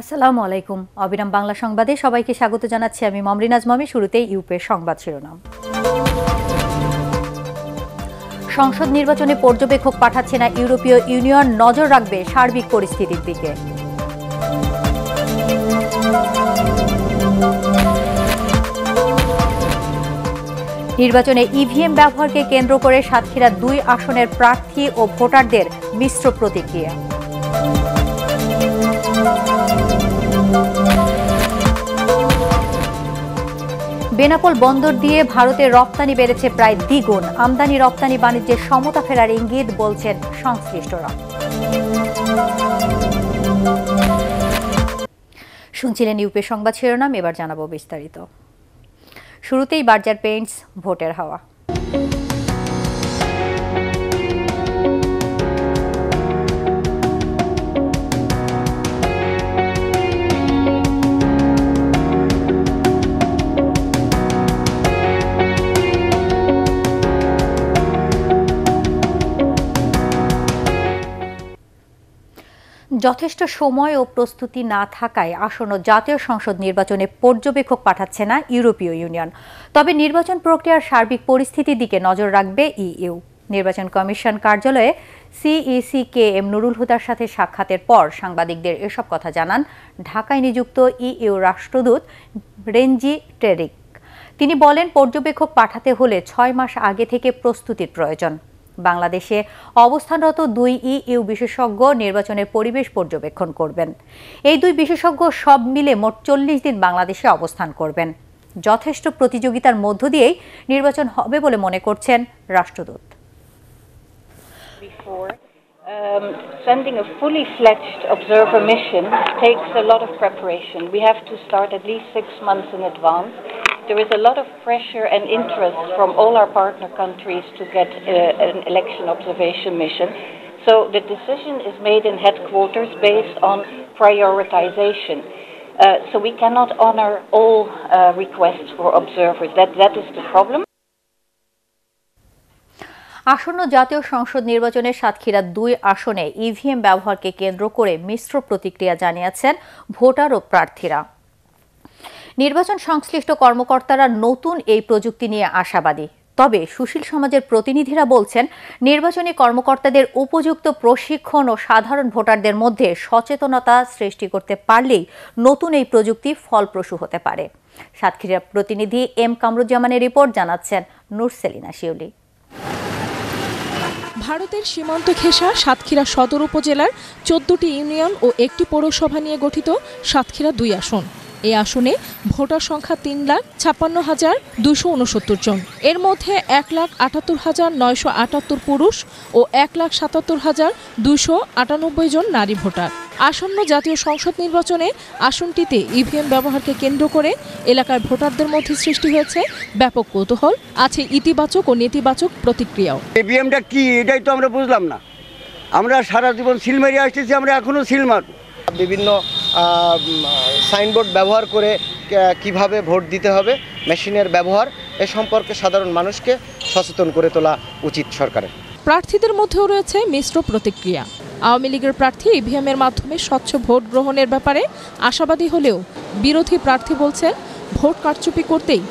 আসসালামু আলাইকুম। অবিরাম বাংলা সংবাদে সবাইকে স্বাগত জানাচ্ছি আমি মমরিনাজ মমি শুরুতেই ইউপের সংবাদ শিরোনাম। সংসদ নির্বাচনে পর্যবেক্ষক পাঠাচ্ছে না ইউরোপীয় ইউনিয়ন, নজর রাখবে সার্বিক পরিস্থিতির দিকে। নির্বাচনে ইভিএম ব্যবহারকে কেন্দ্র করে সাতক্ষীরা দুই আসনের প্রার্থী ও ভোটারদের মিশ্র প্রতিক্রিয়া। বেনাপোল বন্দর দিয়ে ভারতের রপ্তানি বেড়েছে প্রায় দ্বিগুণ। আমদানি রপ্তানি বাণিজ্যের সমতা ফেরার ইঙ্গিত বলছেন সংশ্লিষ্টরা। শুনছিলেন ইউপি সংবাদ শিরোনাম, এবার জানাব বিস্তারিত। শুরুতেই বার্জার পেইন্টস, ভোটের হাওয়া। যথেষ্ট সময় ও প্রস্তুতি না থাকায় আসন্ন জাতীয় সংসদ নির্বাচনে পর্যবেক্ষক পাঠাচ্ছে না ইউরোপীয় ইউনিয়ন। তবে নির্বাচন প্রক্রিয়ার সার্বিক পরিস্থিতির দিকে নজর রাখবে ইইউ। নির্বাচন কমিশন কার্যালয়ে সিইসি কে এম নুরুল হুদার সাথে সাক্ষাতের পর সাংবাদিকদের এসব কথা জানান ঢাকায় নিযুক্ত ইইউ রাষ্ট্রদূত রেঞ্জি টেরিক। তিনি বলেন, পর্যবেক্ষক পাঠাতে হলে ছয় মাস আগে থেকে প্রস্তুতির প্রয়োজন। বাংলাদেশে অবস্থানরত দুই ইইউ বিশেষজ্ঞ নির্বাচনের পরিবেশ পর্যবেক্ষণ করবেন এই দুই বিশেষজ্ঞ সব মিলে মোট চল্লিশ দিন বাংলাদেশে অবস্থান করবেন যথেষ্ট প্রতিযোগিতার মধ্য দিয়েই নির্বাচন হবে বলে মনে করছেন রাষ্ট্রদূত Um, sending a fully fledged observer mission takes a lot of preparation. We have to start at least six months in advance. There is a lot of pressure and interest from all our partner countries to get uh, an election observation mission. So the decision is made in headquarters based on prioritization. Uh, so we cannot honor all uh, requests for observers. That, that is the problem. আসন্ন জাতীয় সংসদ নির্বাচনে সাতক্ষীরা দুই আসনে EVM ব্যবহারকে কেন্দ্র করে মিশ্র প্রতিক্রিয়া জানিয়েছেন ভোটার ও প্রার্থীরা নির্বাচন সংশ্লিষ্ট কর্মকর্তারা নতুন এই প্রযুক্তি নিয়ে আশাবাদী। তবে সুশীল সমাজের প্রতিনিধিরা বলছেন, নির্বাচনী কর্মকর্তাদের উপযুক্ত প্রশিক্ষণ ও সাধারণ ভোটারদের মধ্যে সচেতনতা সৃষ্টি করতে পারলেই নতুন এই প্রযুক্তি ফলপ্রসূ হতে পারে। সাতক্ষীরা প্রতিনিধি এম কামরুজ্জামানের রিপোর্ট জানাচ্ছেন নুরসেলিনা শিউলি। ভারতের সীমান্ত ঘেঁষা সাতক্ষীরা সদর উপজেলার চোদ্দটি ইউনিয়ন ও একটি পৌরসভা নিয়ে গঠিত সাতক্ষীরা দুই আসন। এই আসনে ভোটার সংখ্যা তিন লাখ ছাপ্পান্ন হাজার দুশো উনসত্তর জন। এর মধ্যে এক লাখ আটাত্তর হাজার নয়শো আটাত্তর পুরুষ ও এক লাখ সাতাত্তর হাজার দুশো আটানব্বই জন নারী ভোটার। আসন্ন জাতীয় সংসদ নির্বাচনে আসনটিতে ইভিএম ব্যবহারকে কেন্দ্র করে এলাকার ভোটারদের মধ্যে সৃষ্টি হয়েছে ব্যাপক কৌতূহল আছে ইতিবাচক ও নেতিবাচক প্রতিক্রিয়াও। ইভিএমটা কি? এটাই তো আমরা বুঝলাম না। আমরা সারা জীবন সিল মারি আসতেছি আমরা এখনও সিল মারব। বিভিন্ন সাইনবোর্ড ব্যবহার করে কীভাবে ভোট দিতে হবে, মেশিনের ব্যবহার, এ সম্পর্কে সাধারণ মানুষকে সচেতন করে তোলা উচিত সরকারের। প্রার্থীদের মধ্যেও রয়েছে মিশ্র প্রতিক্রিয়া। আওয়ামী লীগের প্রার্থী ইভিএমের মাধ্যমে স্বচ্ছ ভোট গ্রহণের ব্যাপারে আশাবাদী হলেও বিরোধী প্রার্থী বলছেন ভোট কারচুপি করতেই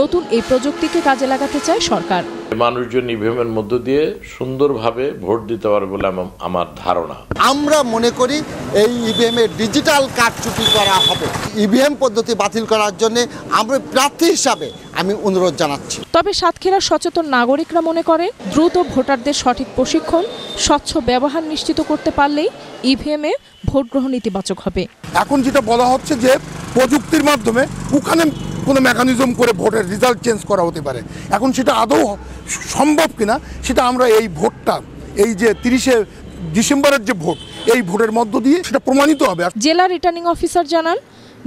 নতুন এই প্রযুক্তিকে কাজে লাগাতে চায় সরকার। মানুষজন ইভিএমের মধ্য দিয়ে সুন্দরভাবে ভোট দিতে পারবে বলে আমার ধারণা। আমরা মনে করি এই ইভিএম এর ডিজিটাল কারচুপি করা হবে। ইভিএম পদ্ধতি বাতিল করার জন্য আমরা প্রার্থী হিসাবে আমি অনুরোধ জানাচ্ছি। তবে সাতক্ষীরার সচেতন নাগরিকরা মনে করে দ্রুত ভোটারদের সঠিক প্রশিক্ষণ স্বচ্ছ ব্যবহার নিশ্চিত করতে পারলেই ইভিএমে ভোট গ্রহণ ইতিবাচক হবে। এখন যেটা বলা হচ্ছে যে প্রযুক্তির মাধ্যমে ওখানে কোনো মেকানিজম করে ভোটের রেজাল্ট চেঞ্জ করা হতে পারে। এখন সেটা আদৌ সম্ভব কিনা সেটা আমরা এই ভোটটা এই যে তিরিশে ডিসেম্বরের যে ভোট এই ভোটের মধ্য দিয়ে সেটা প্রমাণিত হবে। জেলা রিটার্নিং অফিসার জানান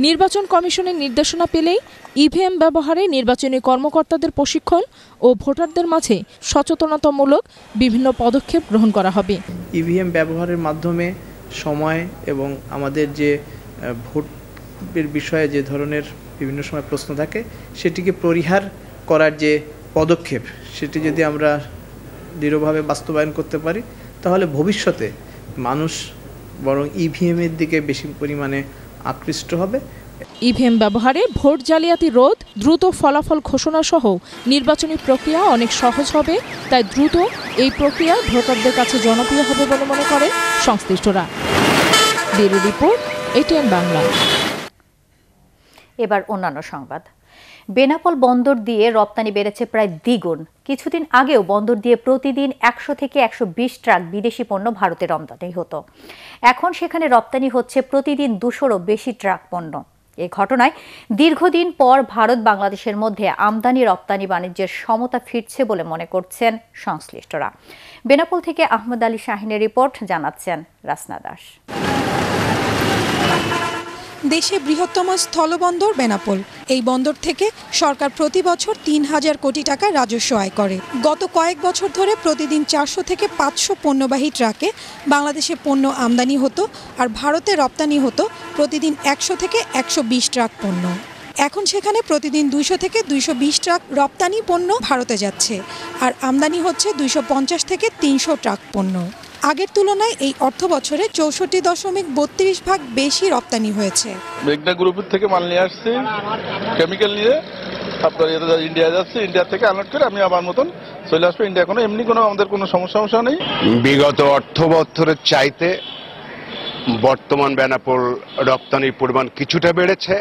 নির্বাচন কমিশনের নির্দেশনা পেলেই ইভিএম ব্যবহারে নির্বাচনী কর্মকর্তাদের প্রশিক্ষণ ও ভোটারদের মাঝে সচেতনতামূলক বিভিন্ন পদক্ষেপ গ্রহণ করা হবে। ইভিএম ব্যবহারের মাধ্যমে সময় এবং আমাদের যে ভোটের বিষয়ে যে ধরনের বিভিন্ন সময় প্রশ্ন থাকে সেটিকে পরিহার করার যে পদক্ষেপ সেটি যদি আমরা দৃঢ়ভাবে বাস্তবায়ন করতে পারি তাহলে ভবিষ্যতে মানুষ বরং ইভিএমের দিকে বেশি পরিমাণে আকৃষ্ট হবে। ইভিএম ব্যবহারে ভোট জালিয়াতি রোধ দ্রুত ফলাফল ঘোষণা সহ নির্বাচনী প্রক্রিয়া অনেক সহজ হবে তাই দ্রুত এই প্রক্রিয়া ভোটারদের কাছে জনপ্রিয় হবে বলে মনে করেন সংশ্লিষ্টরা। Bureau report ATN Bangla. এবার অন্যান্য সংবাদ। বেনাপোল বন্দর দিয়ে রপ্তানি বেড়েছে প্রায় দ্বিগুণ। কিছুদিন আগেও বন্দর দিয়ে প্রতিদিন একশো থেকে একশো বিশ ট্রাক বিদেশি পণ্য ভারতে রপ্তানি হতো। এখন সেখানে রপ্তানি হচ্ছে প্রতিদিন দুশোরও বেশি ট্রাক পণ্য। এ ঘটনায় দীর্ঘদিন পর ভারত বাংলাদেশের মধ্যে আমদানি রপ্তানি বাণিজ্যের সমতা ফিরছে বলে মনে করছেন সংশ্লিষ্টরা। বেনাপোল থেকে আহমদ আলী শাহিনের রিপোর্ট জানাচ্ছেন রাসনা দাস। দেশে বৃহত্তম স্থলবন্দর বেনাপোল। এই বন্দর থেকে সরকার প্রতি বছর তিন হাজার কোটি টাকা রাজস্ব আয় করে। গত কয়েক বছর ধরে প্রতিদিন চারশো থেকে পাঁচশো পণ্যবাহী ট্রাকে বাংলাদেশে পণ্য আমদানি হতো আর ভারতে রপ্তানি হতো প্রতিদিন একশো থেকে একশো বিশ ট্রাক পণ্য। এখন সেখানে প্রতিদিন দুইশো থেকে দুইশো বিশ ট্রাক রপ্তানি পণ্য ভারতে যাচ্ছে আর আমদানি হচ্ছে দুইশো পঞ্চাশ থেকে তিনশো ট্রাক পণ্য। আগের তুলনায় এই অর্থ বছরে চৌষট্টি দশমিক বত্রিশ ভাগ বেশি রপ্তানি হয়েছে। মেঘনা গ্রুপের থেকে মাল নিয়ে আসছি কেমিক্যাল নিয়ে। আপনার ইন্ডিয়া যাচ্ছে ইন্ডিয়া থেকে আনলোড করে আমি আমার মতন চলে আসব। ইন্ডিয়া কোনো এমনি কোনো আমাদের কোনো সমস্যা সমস্যা নেই। বিগত অর্থ বছরের চাইতে বর্তমান বেনাপোল রপ্তানির পরিমাণ কিছুটা বেড়েছে।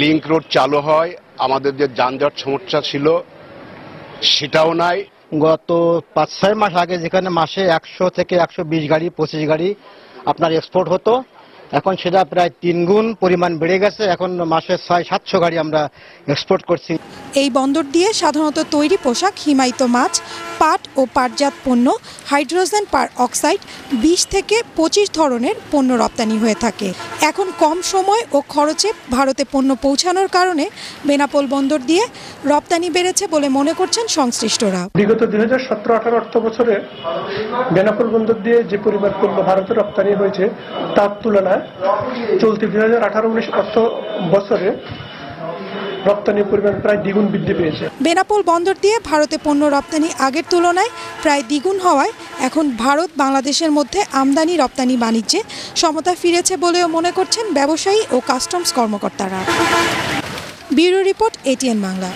লিংক রোড চালু হয় আমাদের যে যানজট সমস্যা ছিল সেটাও নাই। গত পাঁচ, ছয় মাস আগে যেখানে মাসে একশো থেকে একশো বিশ গাড়ি, পঁচিশ গাড়ি আপনার এক্সপোর্ট হতো। এখন সেটা প্রায় তিন গুণ পরিমাণ বেড়ে গেছে। এখন মাসে ছয় সাতশো গাড়ি আমরা এক্সপোর্ট করছি। এই বন্দর দিয়ে সাধারণত তৈরি পোশাক হিমায়িত মাছ পাট ও পাটজাত পণ্য হাইড্রোজেন পার অক্সাইড বিশ থেকে পঁচিশ ধরনের পণ্য রপ্তানি হয়ে থাকে। এখন কম সময় ও খরচে ভারতে পণ্য পৌঁছানোর কারণে বেনাপোল বন্দর দিয়ে রপ্তানি বেড়েছে বলে মনে করছেন সংশ্লিষ্টরা। বিগত দুই হাজার সতেরো আঠারো অর্থ বছরে বেনাপোল বন্দর দিয়ে যে পরিমাণ পণ্য ভারতে রপ্তানি হয়েছে তার তুলনায় চলতি দুই হাজার আঠারো উনিশ অর্থ বছরে রপ্তানির পরিমাণ প্রায় দ্বিগুণ বৃদ্ধি পেয়েছে। বেনাপোল বন্দর দিয়ে ভারতে পণ্য রপ্তানি আগের তুলনায় প্রায় দ্বিগুণ হওয়ায় এখন ভারত বাংলাদেশের মধ্যে আমদানি রপ্তানি বাণিজ্যে সমতা ফিরেছে বলেও মনে করছেন ব্যবসায়ী ও কাস্টমস কর্মকর্তারা। Bureau report ATN Bangla.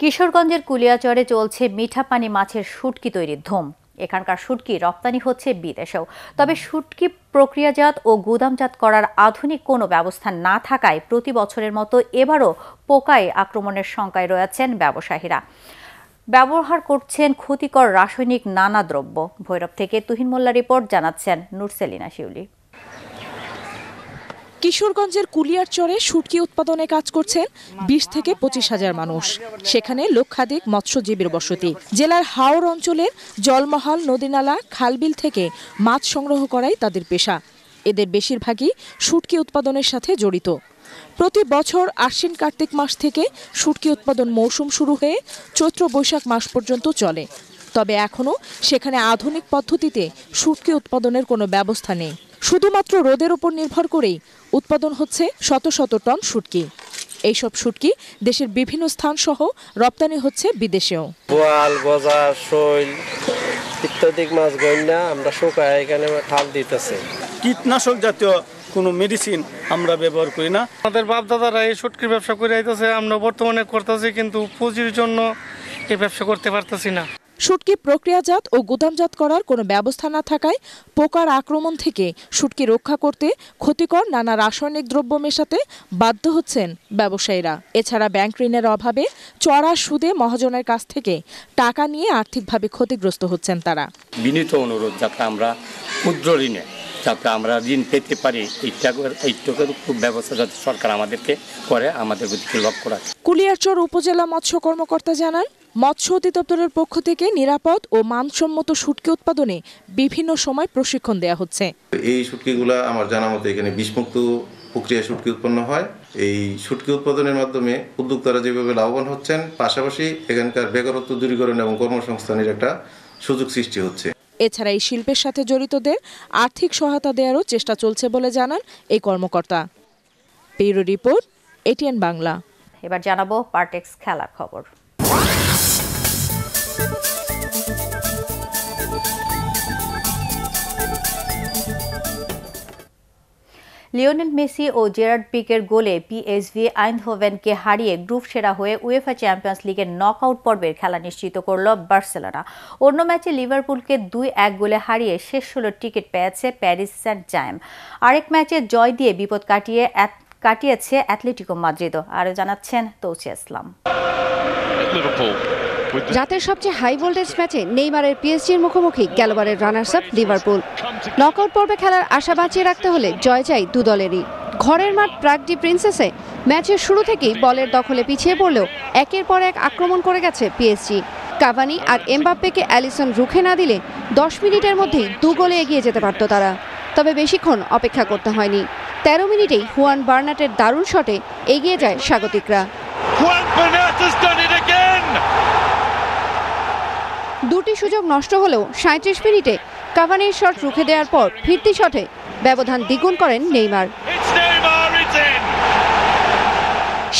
কিশোরগঞ্জের কুলিয়াচরে চলছে মিঠা পানি মাছের শুটকি তৈরির ধুম। এখানকার শুটকি রপ্তানি হচ্ছে বিদেশেও। তবে শুটকি প্রক্রিয়াজাত ও গুদামজাত করার আধুনিক কোনো ব্যবস্থা না থাকায় প্রতি বছরের মতো এবারও পোকায় আক্রমণের শঙ্কায় রয়েছেন ব্যবসায়ীরা। ব্যবহার করছেন ক্ষতিকর রাসায়নিক নানা দ্রব্য। ভৈরব থেকে তুহিন মোল্লা রিপোর্ট, জানাচ্ছেন নুরসেলিনা শিউলি। কিশোরগঞ্জের কুলিয়ার চরে শুটকি উৎপাদনে কাজ করছেন বিশ থেকে পঁচিশ হাজার মানুষ। সেখানে লক্ষাধিক মৎস্যজীবীর বসতি। জেলার হাওর অঞ্চলের জলমহাল, নদীনালা, খালবিল থেকে মাছ সংগ্রহ করাই তাদের পেশা। এদের বেশিরভাগই শুটকি উৎপাদনের সাথে জড়িত। প্রতি বছর আশ্বিন কার্তিক মাস থেকে শুটকি উৎপাদন মৌসুম শুরু হয়ে চৈত্র বৈশাখ মাস পর্যন্ত চলে। তবে এখনও সেখানে আধুনিক পদ্ধতিতে শুটকি উৎপাদনের কোনো ব্যবস্থা নেই। শুধুমাত্র রোদের ওপর নির্ভর করেই উৎপাদন হচ্ছে শত শত টন শুটকি। এইসব শুটকি দেশের বিভিন্ন স্থান সহ রপ্তানি হচ্ছে বিদেশেও। বোয়াল গজা শৈল ইত্যাদি মাছ গয়না আমরা শুকায় এখানে ঠাল দিতেছে। কীটনাশক জাতীয় কোনো মেডিসিন আমরা ব্যবহার করি না। আমাদের বাপ দাদারা এই শুটকির ব্যবসা করে আইতেছে আমরা বর্তমানে করতেছি কিন্তু পুঁজির জন্য এই ব্যবসা করতে পারতেছি না। শুটকি প্রক্রিয়াজাত ও গুদামজাত করার কোনো ব্যবস্থা না থাকায় পোকার আক্রমণ থেকে শুটকি রক্ষা করতে ক্ষতিকর নানা রাসায়নিক দ্রব্য মেশাতে বাধ্য হচ্ছেন ব্যবসায়ীরা। এছাড়া ব্যাংক ঋণের অভাবে চড়া সুদে মহাজনের কাছ থেকে টাকা নিয়ে আর্থিকভাবে ক্ষতিগ্রস্ত হচ্ছেন তারা। বিনীত অনুরোধ যাতে আমরা ক্ষুদ্র ঋণে যাতে আমরা ঋণ পেতে পারি এইটুকুর খুব ব্যবস্থা যাতে সরকার আমাদেরকে করে আমাদের দিকে লক্ষ্য রাখে। কুলিয়ারচর উপজেলা মৎস্য কর্মকর্তা জানান মৎস্য অধিদপ্তরের পক্ষ থেকে নিরাপদ ও মানসম্মত শুটকি উৎপাদনে বিভিন্ন সময় প্রশিক্ষণ দেওয়া হচ্ছে। এই শুটকিগুলো আমার জানা মতো এখানে বিষমুক্ত প্রক্রিয়া শুটকি উৎপন্ন হয়। এই শুটকি উৎপাদনের মাধ্যমে উদ্যোক্তারা যেভাবে লাভবান হচ্ছেন পাশাপাশি এখানকার বেকারত্ব দূরীকরণ এবং কর্মসংস্থানের একটা সুযোগ সৃষ্টি হচ্ছে। এছাড়া এই শিল্পের সাথে জড়িতদের আর্থিক সহায়তা দেওয়ারও চেষ্টা চলছে বলে জানান এই কর্মকর্তা। Bureau report ATN Bangla. এবার জানাব পার্টেক্স খেলার খবর। লিওনেল মেসি ও জেরার্ড পিকের গোলে পিএসভি আইনহোভেনকে হারিয়ে গ্রুপ সেরা হয়ে উয়েফা চ্যাম্পিয়ন্স লিগের নকআউট পর্বের খেলা নিশ্চিত করল বার্সেলোনা। অন্য ম্যাচে লিভারপুলকে দুই এক গোলে হারিয়ে শেষ ষোলোর টিকিট পেয়েছে প্যারিস সেন্ট জাইম আরেক ম্যাচে জয় দিয়ে বিপদ কাটিয়ে কাটিয়েছে অ্যাথলেটিকো মাদ্রিদও। আরও জানাচ্ছেন তৌসি ইসলাম। রাতের সবচেয়ে হাই ভোল্টেজ ম্যাচে নেইমারের পিএসজির মুখোমুখি গেলবারের রানার্স আপ লিভারপুল নকআউট পর্বে খেলার আশা বাঁচিয়ে রাখতে হলে জয় চাই দু দলেরই। ঘরের মাঠ প্রাগডি প্রিন্সেসে ম্যাচের শুরু থেকেই বলের দখলে পিছিয়ে পড়লেও একের পর এক আক্রমণ করে গেছে পিএসজি কাভানি আর এমবাপ্পেকে অ্যালিসন রুখে না দিলে দশ মিনিটের মধ্যেই দু গোলে এগিয়ে যেতে পারত তারা। তবে বেশিক্ষণ অপেক্ষা করতে হয়নি। তেরো মিনিটেই হুয়ান বার্নাটের দারুণ শটে এগিয়ে যায় স্বাগতিকরা। দুটি সুযোগ নষ্ট হলেও সাঁত্রিশ মিনিটে কাভানির শট রুখে দেওয়ার পর ফিরতি শটে ব্যবধান দ্বিগুণ করেন নেইমার।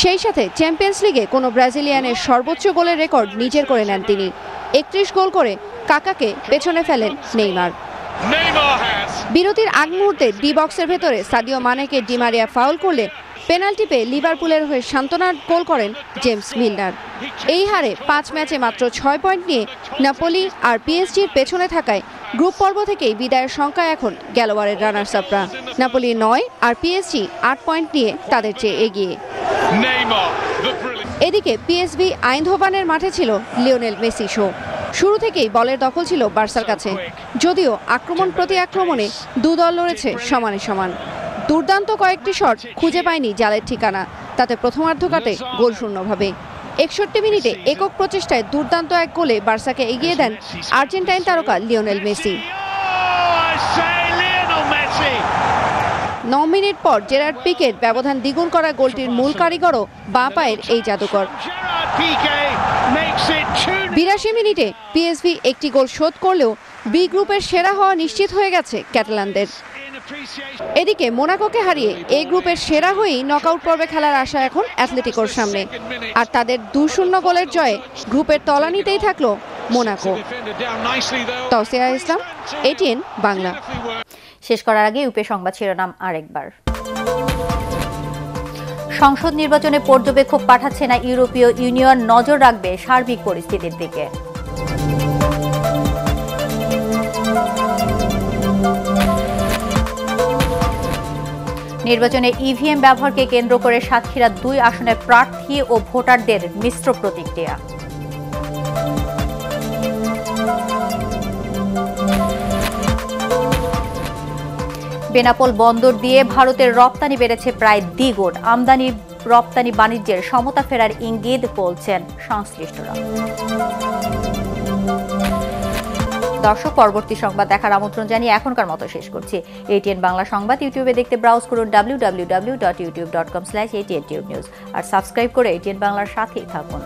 সেই সাথে চ্যাম্পিয়ন্স লিগে কোনো ব্রাজিলিয়ানের সর্বোচ্চ গোলের রেকর্ড নিজের করে নেন তিনি। একত্রিশ গোল করে কাকাকে পেছনে ফেলেন নেইমার। বিরতির আগ মুহূর্তে ডি বক্সের ভেতরে সাদিও মানেকে ডিমারিয়া ফাউল করলে পেনাল্টি পেয়ে লিভারপুলের হয়ে সান্ত্বনার গোল করেন জেমস মিল্নার। এই হারে পাঁচ ম্যাচে মাত্র ছয় পয়েন্ট নিয়ে নাপোলি আর পিএসজির পেছনে থাকায় গ্রুপ পর্ব থেকেই বিদায়ের সংখ্যা এখন গেলোয়ারের রানার্স আপরা নাপোলি নয় আর পিএসজি আট পয়েন্ট নিয়ে তাদের চেয়ে এগিয়ে। এদিকে পিএসবি আইনধোবানের মাঠে ছিল লিওনেল মেসি শো শুরু থেকেই বলের দখল ছিল বার্সার কাছে যদিও আক্রমণ প্রতি আক্রমণে দু দল লড়েছে সমানে সমান। দুর্দান্ত কয়েকটি শট খুঁজে পায়নি জালের ঠিকানা। তাতে প্রথমার্ধ কাটে গোল শূন্যভাবে। একষট্টি মিনিটে একক প্রচেষ্টায় দুর্দান্ত এক গোলে বার্সাকে এগিয়ে দেন আর্জেন্টাইন তারকা লিওনেল মেসি। ন মিনিট পর জেরার্ড পিকের ব্যবধান দ্বিগুণ করা গোলটির মূল কারিগরও বাঁ পায়ের এই জাদুকর। বিরাশি মিনিটে পিএসভি একটি গোল শোধ করলেও বি গ্রুপের সেরা হওয়া নিশ্চিত হয়ে গেছে ক্যাটালানদের। এদিকে মোনাকোকে হারিয়ে এই গ্রুপের সেরা হয়েই নকআউট পর্বে খেলার আশা এখন অ্যাথলেটিকোর সামনে। আর তাদের দু শূন্য গোলের জয়ে গ্রুপের তলানিতেই থাকল মোনাকো। তসিয়া ইসলাম, এটিএন বাংলা। শেষ করার আগে ইউপে সংবাদ শিরোনাম আরেকবার। সংসদ নির্বাচনে পর্যবেক্ষক পাঠাচ্ছে না ইউরোপীয় ইউনিয়ন নজর রাখবে সার্বিক পরিস্থিতির দিকে। নির্বাচনে ইভিএম ব্যবহারকে কেন্দ্র করে সাতক্ষীরা দুই আসনের প্রার্থী ও ভোটারদের মিশ্র প্রতিক্রিয়া। বেনাপোল বন্দর দিয়ে ভারতের রপ্তানি বেড়েছে প্রায় দ্বিগুণ। আমদানি, রপ্তানি বাণিজ্যের সমতা ফেরার ইঙ্গিত বলছেন সংশ্লিষ্টরা। দর্শক, পরবর্তী সংবাদ দেখার আমন্ত্রণ জানিয়ে এখনকার মতো শেষ করছি। এটিএন বাংলা সংবাদ ইউটিউবে দেখতে ব্রাউজ করুন W W W dot YouTube dot com slash ATN tube news আর সাবস্ক্রাইব করে এটিএন বাংলার সাথেই থাকুন।